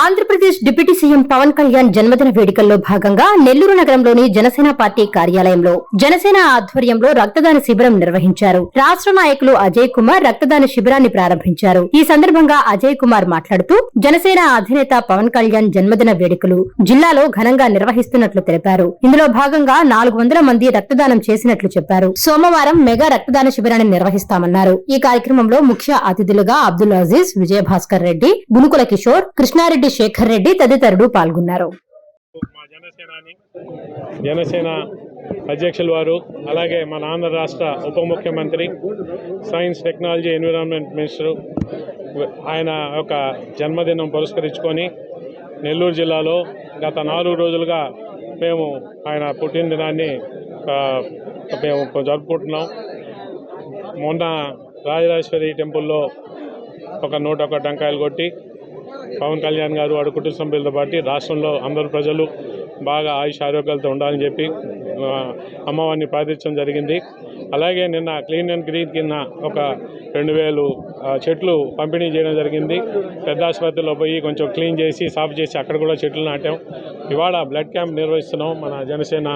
Andhra Pradesh deputy CM Pawan Kalyan జన్మదిన వేడుకల్లో భాగంగా నెల్లూరు నగరంలోని జనసేన పార్టీ కార్యాలయంలో జనసేన ఆధ్వర్యంలో రక్తదాన శిబిరం నిర్వహించారు. రాష్ట్ర నాయకులు అజయ్ కుమార్ రక్తదాన శిబిరాన్ని ప్రారంభించారు. ఈ సందర్భంగా అజయ్ కుమార్ మాట్లాడుతూ జనసేన అధినేత పవన్ కళ్యాణ్ జన్మదిన వేడుకలు జిల్లాలో ఘనంగా నిర్వహిస్తున్నట్లు తెలిపారు. ఇందులో భాగంగా నాలుగు వందల మంది రక్తదానం చేసినట్లు చెప్పారు. సోమవారం మెగా రక్తదాన శిబిరాన్ని నిర్వహిస్తామన్నారు. ఈ కార్యక్రమంలో ముఖ్య అతిథులుగా అబ్దుల్ అజీజ్ విజయభాస్కర్ రెడ్డి గునుకుల కిషోర్ కృష్ణారెడ్డి శేఖర్ రెడ్డి తదితరులు పాల్గొన్నారు. మా జనసేనాని జనసేన అధ్యక్షులు వారు అలాగే మన ఆంధ్ర రాష్ట్ర ఉప ముఖ్యమంత్రి సైన్స్ టెక్నాలజీ ఎన్విరాన్మెంట్ మినిస్టర్ ఆయన యొక్క జన్మదినం పురస్కరించుకొని నెల్లూరు జిల్లాలో గత నాలుగు రోజులుగా మేము ఆయన పుట్టినదినాన్ని మేము జరుపుకుంటున్నాం. మొన్న రాజరాజేశ్వరి టెంపుల్లో ఒక నూట ఒక టెంకాయలు కొట్టి పవన్ కళ్యాణ్ గారు వాడు కుటుంబ సభ్యులతో పాటు రాష్ట్రంలో అందరు ప్రజలు బాగా ఆయుష్ ఆరోగ్యాలతో ఉండాలని చెప్పి అమ్మవారిని ప్రార్థించడం జరిగింది. అలాగే నిన్న క్లీన్ అండ్ గ్రీన్ కింద ఒక రెండు వేలు చెట్లు పంపిణీ చేయడం జరిగింది. పెద్ద ఆసుపత్రిలో పోయి కొంచెం క్లీన్ చేసి సాఫ్ చేసి అక్కడ కూడా చెట్లు నాటాం. ఇవాళ బ్లడ్ క్యాంప్ నిర్వహిస్తున్నాం మన జనసేన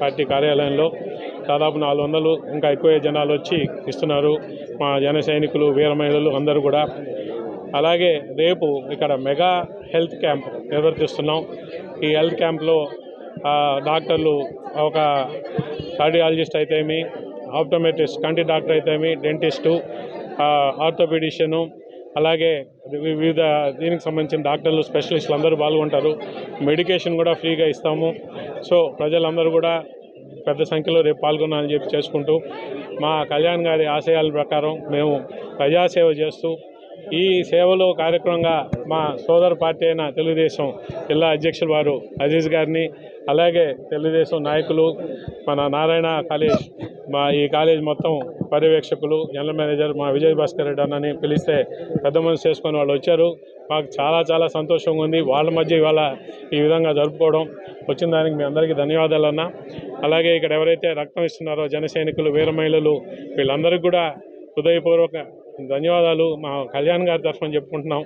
పార్టీ కార్యాలయంలో. దాదాపు నాలుగు వందలు ఇంకా ఎక్కువ జనాలు వచ్చి ఇస్తున్నారు. మా జన సైనికులు వీర మహిళలు అందరూ కూడా అలాగే రేపు ఇక్కడ మెగా హెల్త్ క్యాంప్ నిర్వర్తిస్తున్నాం. ఈ హెల్త్ క్యాంప్లో డాక్టర్లు ఒక కార్డియాలజిస్ట్ అయితేమి ఆప్టోమెట్రిస్ట్ కంటి డాక్టర్ అయితేమి డెంటిస్టు ఆర్థోపెడిషియను అలాగే వివిధ దీనికి సంబంధించిన డాక్టర్లు స్పెషలిస్టులు అందరూ పాల్గొంటారు. మెడికేషన్ కూడా ఫ్రీగా ఇస్తాము. సో ప్రజలందరూ కూడా పెద్ద సంఖ్యలో రేపు పాల్గొనాలని చెప్పి చేసుకుంటూ మా కళ్యాణ్ గారి ఆశయాల ప్రకారం మేము ప్రజాసేవ చేస్తూ ఈ సేవలో కార్యక్రమంగా మా సోదర పార్టీ అయిన తెలుగుదేశం జిల్లా అధ్యక్షులు వారు అజీజ్ గారిని అలాగే తెలుగుదేశం నాయకులు మన నారాయణ కాలేజ్ మా ఈ కాలేజ్ మొత్తం పర్యవేక్షకులు జనరల్ మేనేజర్ మా విజయ్ భాస్కర్ రెడ్డి అన్నని పిలిస్తే పెద్ద మనసు చేసుకొని వాళ్ళు వచ్చారు. మాకు చాలా చాలా సంతోషంగా ఉంది. వాళ్ళ మధ్య ఇవాళ ఈ విధంగా జరుపుకోవడం. వచ్చిన దానికి మీ అందరికీ ధన్యవాదాలు అన్న. అలాగే ఇక్కడ ఎవరైతే రక్తం ఇస్తున్నారో జన సైనికులు వీర మహిళలు వీళ్ళందరికీ కూడా హృదయపూర్వక ధన్యవాదాలు. మా కళ్యాణ్ గారి తరఫున చెప్పుకుంటున్నాం.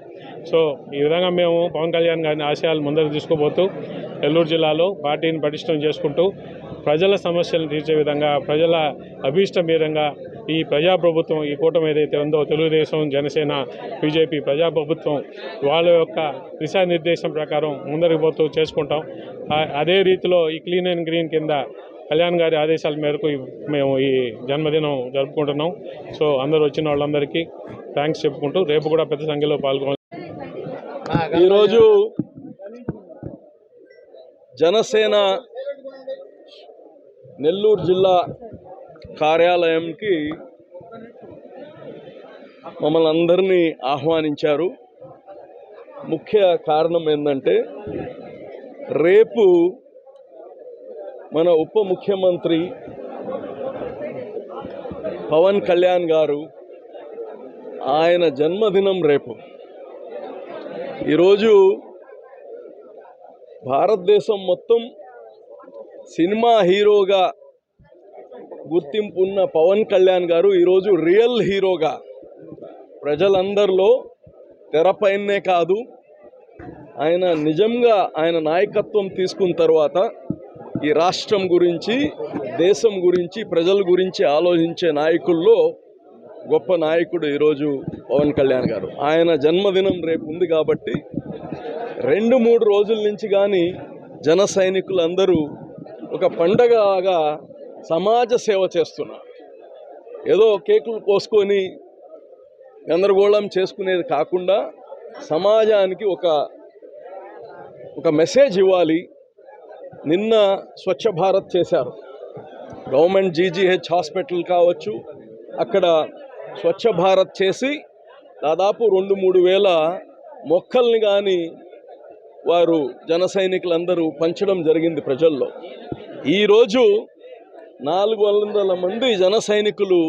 సో ఈ విధంగా మేము పవన్ కళ్యాణ్ గారిని ఆశయాలు ముందరకు తీసుకుపోతూ నెల్లూరు జిల్లాలో పార్టీని పటిష్టం చేసుకుంటూ ప్రజల సమస్యలను తీర్చే విధంగా ప్రజల అభీష్టమీరంగా ఈ ప్రజాప్రభుత్వం ఈ కూటమి ఏదైతే ఉందో తెలుగుదేశం జనసేన బీజేపీ ప్రజాప్రభుత్వం వాళ్ళ యొక్క దిశానిర్దేశం ప్రకారం ముందరికి పోతూ చేసుకుంటాం. అదే రీతిలో ఈ క్లీన్ అండ్ గ్రీన్ కింద కళ్యాణ్ గారి ఆదేశాల మేరకు మేము ఈ జన్మదినం జరుపుకుంటున్నాం. సో అందరూ వచ్చిన వాళ్ళందరికీ థ్యాంక్స్ చెప్పుకుంటూ రేపు కూడా పెద్ద సంఖ్యలో పాల్గొనాలి. ఈరోజు జనసేన నెల్లూరు జిల్లా కార్యాలయంకి మమ్మల్ని అందరినీ ఆహ్వానించారు. ముఖ్య కారణం ఏంటంటే రేపు మన ఉప ముఖ్యమంత్రి పవన్ కళ్యాణ్ గారు ఆయన జన్మదినం రేపు. ఈరోజు భారతదేశం మొత్తం సినిమా హీరోగా గుర్తింపు ఉన్న పవన్ కళ్యాణ్ గారు ఈరోజు రియల్ హీరోగా ప్రజలందరిలో తెరపైనే కాదు ఆయన నిజంగా ఆయన నాయకత్వం తీసుకున్న తర్వాత ఈ రాష్ట్రం గురించి దేశం గురించి ప్రజల గురించి ఆలోచించే నాయకుల్లో గొప్ప నాయకుడు ఈరోజు పవన్ కళ్యాణ్ గారు. ఆయన జన్మదినం రేపు ఉంది కాబట్టి రెండు మూడు రోజుల నుంచి కానీ జన సైనికులందరూ ఒక పండగగా సమాజ సేవ చేస్తున్నారు. ఏదో కేకులు కోసుకొని గందరగోళం చేసుకునేది కాకుండా సమాజానికి ఒక ఒక మెసేజ్ ఇవ్వాలి. నిన్న స్వచ్ఛ భారత్ చేశారు. గవర్నమెంట్ జీజీహెచ్ హాస్పిటల్ కావచ్చు అక్కడ స్వచ్ఛ భారత్ చేసి దాదాపు రెండు మూడు వేల మొక్కల్ని కానీ వారు జన సైనికులందరూ పంచడం జరిగింది ప్రజల్లో. ఈరోజు నాలుగు వందల మంది జన సైనికులు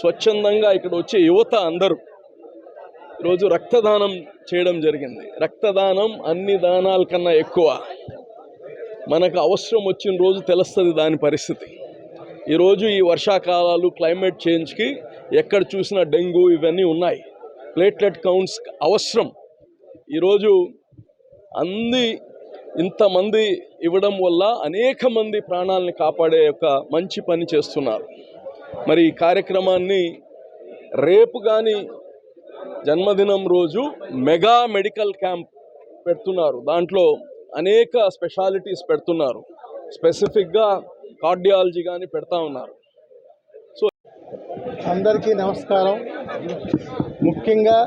స్వచ్ఛందంగా ఇక్కడ వచ్చే యువత అందరూ ఈరోజు రక్తదానం చేయడం జరిగింది. రక్తదానం అన్ని దానాల కన్నా ఎక్కువ. మనకు అవసరం వచ్చిన రోజు తెలుస్తుంది దాని పరిస్థితి. ఈరోజు ఈ వర్షాకాలాలు క్లైమేట్ చేంజ్కి ఎక్కడ చూసినా డెంగ్యూ ఇవన్నీ ఉన్నాయి. ప్లేట్లెట్ కౌంట్స్ అవసరం. ఈరోజు అంది ఇంతమంది ఇవ్వడం వల్ల అనేక మంది ప్రాణాలని కాపాడే ఒక మంచి పని చేస్తున్నారు. మరి ఈ కార్యక్రమాన్ని రేపు కానీ జన్మదినం రోజు మెగా మెడికల్ క్యాంప్ పెడుతున్నారు. దాంట్లో అనేక స్పెషాలిటీస్ పెడుతున్నారు. స్పెసిఫిక్గా కార్డియాలజీ కానీ పెడతా ఉన్నారు. సో అందరికీ నమస్కారం. ముఖ్యంగా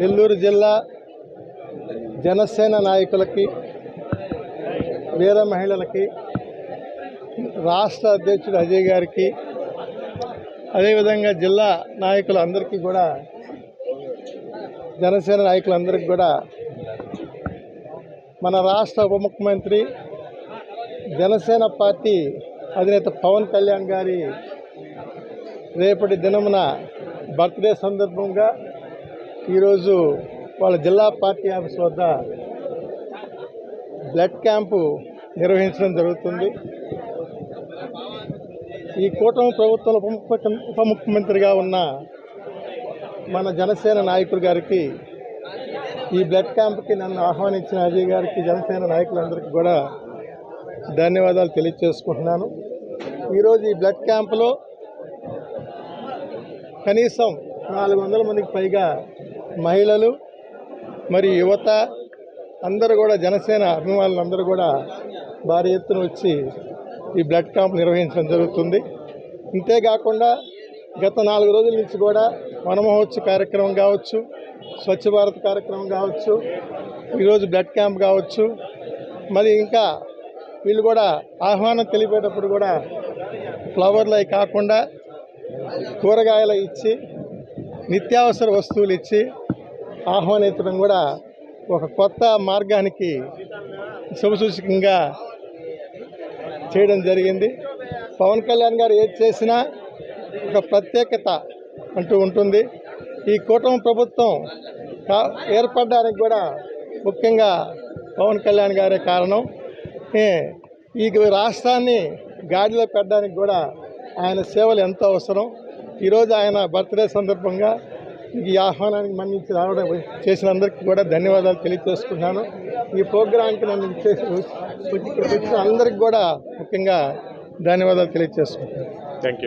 నెల్లూరు జిల్లా జనసేన నాయకులకి వీర మహిళలకి రాష్ట్ర అధ్యక్షుడు అజయ్ గారికి అదేవిధంగా జిల్లా నాయకులందరికీ కూడా జనసేన నాయకులందరికీ కూడా మన రాష్ట్ర ఉప ముఖ్యమంత్రి జనసేన పార్టీ అధినేత పవన్ కళ్యాణ్ గారి రేపటి దినమున బర్త్డే సందర్భంగా ఈరోజు వాళ్ళ జిల్లా పార్టీ ఆఫీస్ వద్ద బ్లడ్ క్యాంపు నిర్వహించడం జరుగుతుంది. ఈ కూటమి ప్రభుత్వంలో ఉప ఉప ముఖ్యమంత్రిగా ఉన్న మన జనసేన నాయకుడు గారికి ఈ బ్లడ్ క్యాంప్కి నన్ను ఆహ్వానించిన అజయ్ గారికి జనసేన నాయకులందరికీ కూడా ధన్యవాదాలు తెలియజేసుకుంటున్నాను ఈరోజు ఈ బ్లడ్ క్యాంప్లో కనీసం నాలుగు వందల మందికి పైగా మహిళలు మరి యువత అందరూ కూడా జనసేన అభిమానులు అందరూ కూడా భారీ ఎత్తున వచ్చి ఈ బ్లడ్ క్యాంప్ నిర్వహించడం జరుగుతుంది. ఇంతేకాకుండా గత నాలుగు రోజుల నుంచి కూడా వనమహోత్సవ కార్యక్రమం కావచ్చు స్వచ్ఛ భారత్ కార్యక్రమం కావచ్చు ఈరోజు బ్లడ్ క్యాంప్ కావచ్చు. మరి ఇంకా వీళ్ళు కూడా ఆహ్వానం తెలిపేటప్పుడు కూడా ఫ్లవర్లు అవి కాకుండా కూరగాయలు ఇచ్చి నిత్యావసర వస్తువులు ఇచ్చి ఆహ్వానించడం కూడా ఒక కొత్త మార్గానికి శుభసూచకంగా చేయడం జరిగింది. పవన్ కళ్యాణ్ గారు ఏది చేసినా ఒక ప్రత్యేకత అంటూ ఉంటుంది. ఈ కూటమి ప్రభుత్వం ఏర్పడడానికి కూడా ముఖ్యంగా పవన్ కళ్యాణ్ గారే కారణం. ఈ రాష్ట్రాన్ని గాడిలో పెట్టడానికి కూడా ఆయన సేవలు ఎంతో అవసరం. ఈరోజు ఆయన బర్త్డే సందర్భంగా ఈ ఆహ్వానానికి మన్నించి రావడం చేసినందరికీ కూడా ధన్యవాదాలు తెలియజేసుకుంటున్నాను. ఈ ప్రోగ్రాంకి నన్ను చేసి వచ్చిన అందరికి కూడా ముఖ్యంగా ధన్యవాదాలు తెలియజేసుకుంటున్నాను. Thank you